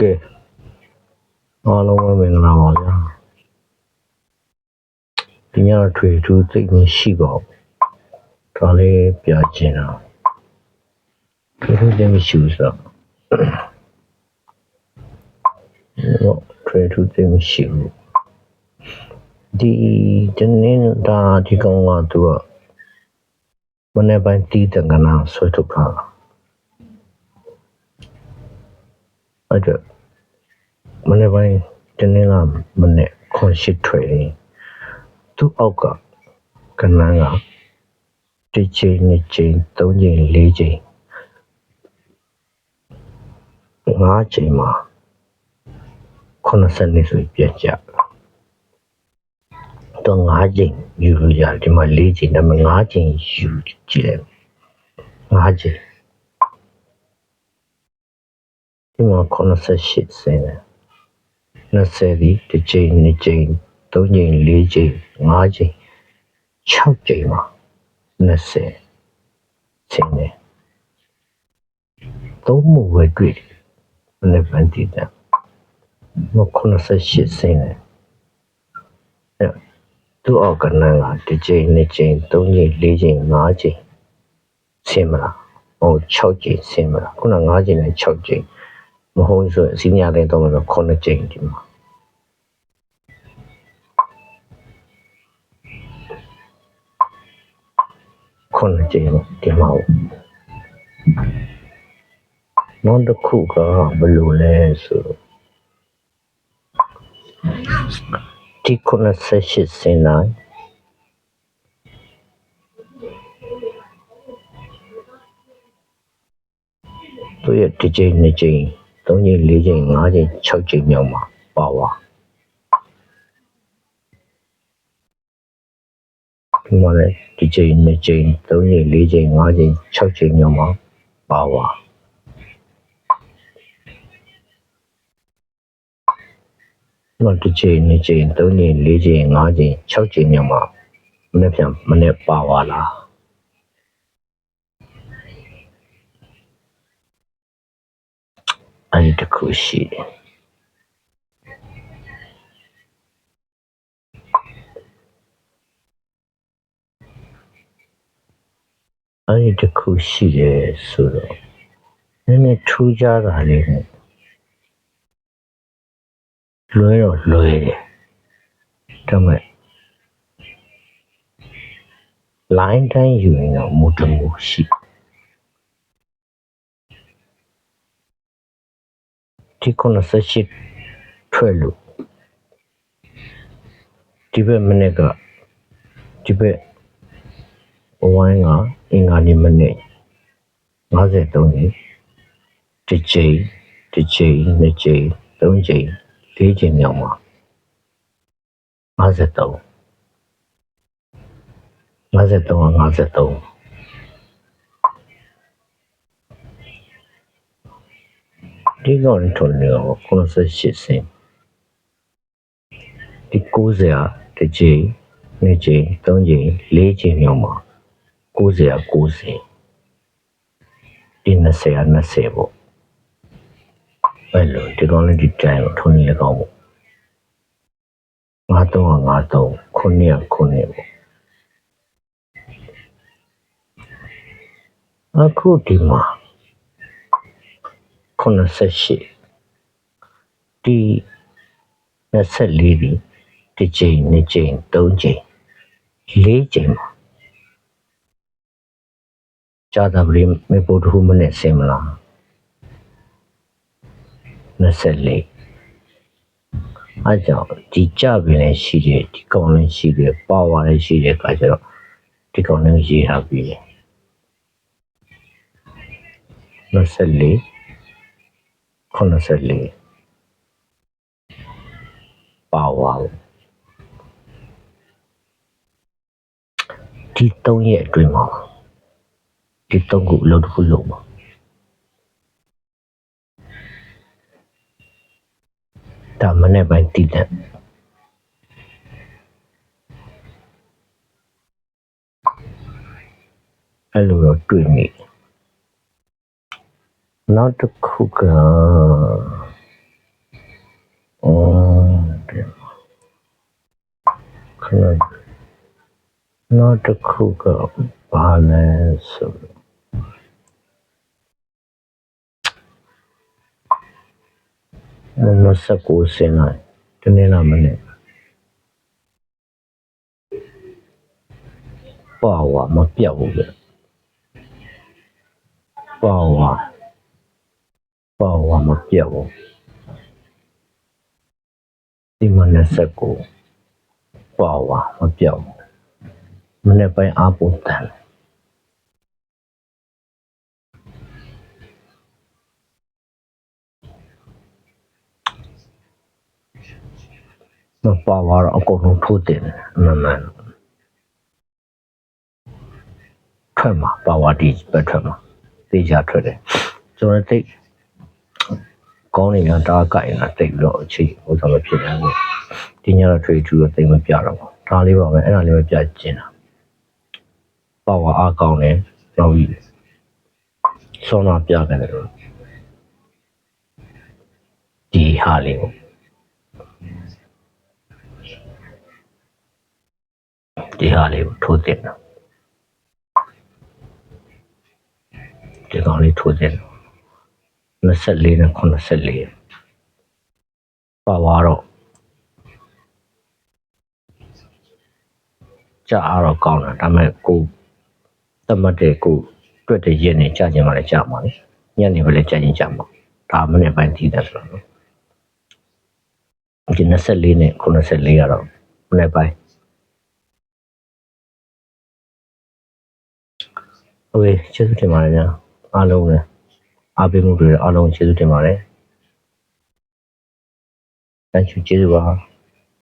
ကဲအားလုံးပဲမင်္ဂလာပါဗျာဒီညထွေထူးသိပ်မရှိပါဘူးဒါလေးပြချင်တာထွေထူးသိပ်မရှိဘူးဆိုတော့ထွေထူးသိပ်မရှိဘူးဒီတနေ့ဒါဒီကောင်ကသူကမနေ့ပိုင်းတီးတဲ့ကနာဆွဲထုတ်တာ အဲ့တော့မနေ့ပိုင်းတနေ့ကမနေ့ခွန်ရှိထွေရင်သူ့အောက်ကကနန်းကတစ်ချိန်နှစ်ချိန်သုံးချိန်လေးချိန်ငါးချိန်မှာ90နှစ်ဆိုပြည့်ကြတော့ငါးချိန်ယူလို့ရတယ်ဒီမှာလေးချိန်ဒါပေမဲ့ငါးချိန်ယူကြည့်တယ်ငါးချိန် ဒီမှာ98စင်းတယ်20ဒီတစ်ချိန်နှစ်ချိန်သုံးချိန်လေးချိန်ငါးချိန်6ချိန်မှာ20ချိန်နဲ့သုံးမှုပဲတွေ့တယ်မနေ့ကတည်းကမ98စင်းနဲ့အဲ့သူ့အောက်ကနန်းကတစ်ချိန်နှစ်ချိန်သုံးချိန်လေးချိန်ငါးချိန်ဆင်းမလားဟို6ချိန်ဆင်းမလားခုန9ချိန်နဲ့6ချိန် မဟုတ်ဘူးဆိုရင်အစီအညာလေးတော့မလို့9ချိန်ဒီမှာခုနှစ်ကြိမ်ပေါ့ဒီမှာပေါ့နောက်တစ်ခုကဘယ်လိုလဲဆိုတော့ဒီ98စင်နိုင်သူရဲ့တစ်ကြိမ်နှစ်ကြိမ် သုံးကြိမ်လေးကြိမ်ငါးကြိမ်၆ကြိမ်မြောက်မှာပါဝါဒီမှာလည်းဒီကြိမ်နှစ်ကြိမ်သုံးကြိမ်လေးကြိမ်ငါးကြိမ်၆ကြိမ်မြောက်မှာပါဝါဒီမှာဒီကြိမ်နှစ်ကြိမ်သုံးကြိမ်လေးကြိမ်ငါးကြိမ်၆ကြိမ်မြောက်မှာမနေ့ပြန်မနေ့ပါဝါလား အဲ့ဒီတစ်ခုရှိတယ်အဲ့ဒီတစ်ခုရှိတယ်ဆိုတော့နည်းနည်းထူးခြားတာလေးနဲ့လွဲတော့လွဲတယ်ဒါပေမဲ့ line တိုင်းယူရင်တော့မူတမူရှိဒီ 98ထွက်လို့ဒီဘက်မနေ့ကဒီဘက်ဝိုင်းကအင်္ဂါနေ့မနေ့53နေ့တစ်ချိန်တစ်ချိန်နှစ်ချိန်သုံးချိန်လေးချိန်မြောက်မှာ53 53 53 ဒီကောင်ထုံနေတော့98စင်ဒီ90อ่ะတစ်ချိန်နှစ်ချိန်သုံးချိန်လေးချိန်မြောက်မှာ90က90ဒီ20က20ပေါ့အဲ့လိုဒီကောင်လေးဒီတိုင်းကိုထုံးနေကောင်းပေါ့53က53ခုနှစ်ကခုနှစ်ပေါ့အခုဒီမှာ 98ဒီ24ဒီတစ်ချိန်နှစ်ချိန်သုံးချိန်လေးချိန်ပါကြာတာပရိမေပို့တခုမနဲ့ဆင်မလား24အဲကြောင့်ဒီကြပင်လည်းရှိတယ်ဒီကောင်လည်းရှိတယ်ပါဝါလည်းရှိတယ်ခါကျတော့ဒီကောင်လည်းရေးထားပြီးတယ်24 94ပါဝါဒီ3ရက်အတွင်းမှာဒီတော့ကိုအလုပ်တစ်ခုလုပ်ပါဒါမနေ့ပိုင်းတည်တယ်အဲ့လိုတော့တွေ့မိတယ် နောက်တစ်ခုကအော်ဒီခဏနောက်တစ်ခုကဘာလဲဆိုမမစကူစင်လိုက်တနေ့လာမနေ့ပါဝါမပြောက်ဘူးပဲပါဝါ ပါဝါမပြောက်ဘူးဒီမနေ့စကူပါဝါမပြောက်ဘူးမနေ့ပိုင်းအပူတန်တယ်မပါပါတော့အကုန်လုံးထိုးတင်တယ်အမှန်မှန်ထွက်မှာပါဝါတီပဲထွက်မှာသိကြထွက်တယ်ကျွန်တော်တိတ် ကောင်းနေများတားကြိုင်တာတိတ်ပြီးတော့အချိန်ဟိုဆောင်မဖြစ်နိုင်ဘူးဒီညတော့ထွေထူတော့တိတ်မပြတော့ဘူးဒါလေးပါပဲအဲ့ဒါလေးပဲပြကျင်တာပါဝါအားကောင်းတယ်တော့ပြီးဆောနာပြခဲ့တယ်လို့ဒီဟာလေးကိုဒီဟာလေးကိုထိုးတင်တာဒီကောင်လေးထိုးတင် 24နဲ့84ပါဝါတော့ကြာတော့ကောင်းတယ်ဒါပေမဲ့ကိုတတ်မှတ်တဲ့ကိုတွက်တဲ့ရက်နဲ့ကြာချင်မှလည်းကြာမှာလေညနေပဲလည်းကြာချင်ကြာမှာဒါမနေ့ပိုင်းထိတယ်ဆိုတော့ဒီ24နဲ့84ကတော့မနေ့ပိုင်း โอเคကျေးဇူးတင်ပါတယ်ညာအားလုံးလည်း အားပေးမှုတွေအားလုံးကျေးဇူးတင်ပါတယ် thank you ကျေးဇူးပါ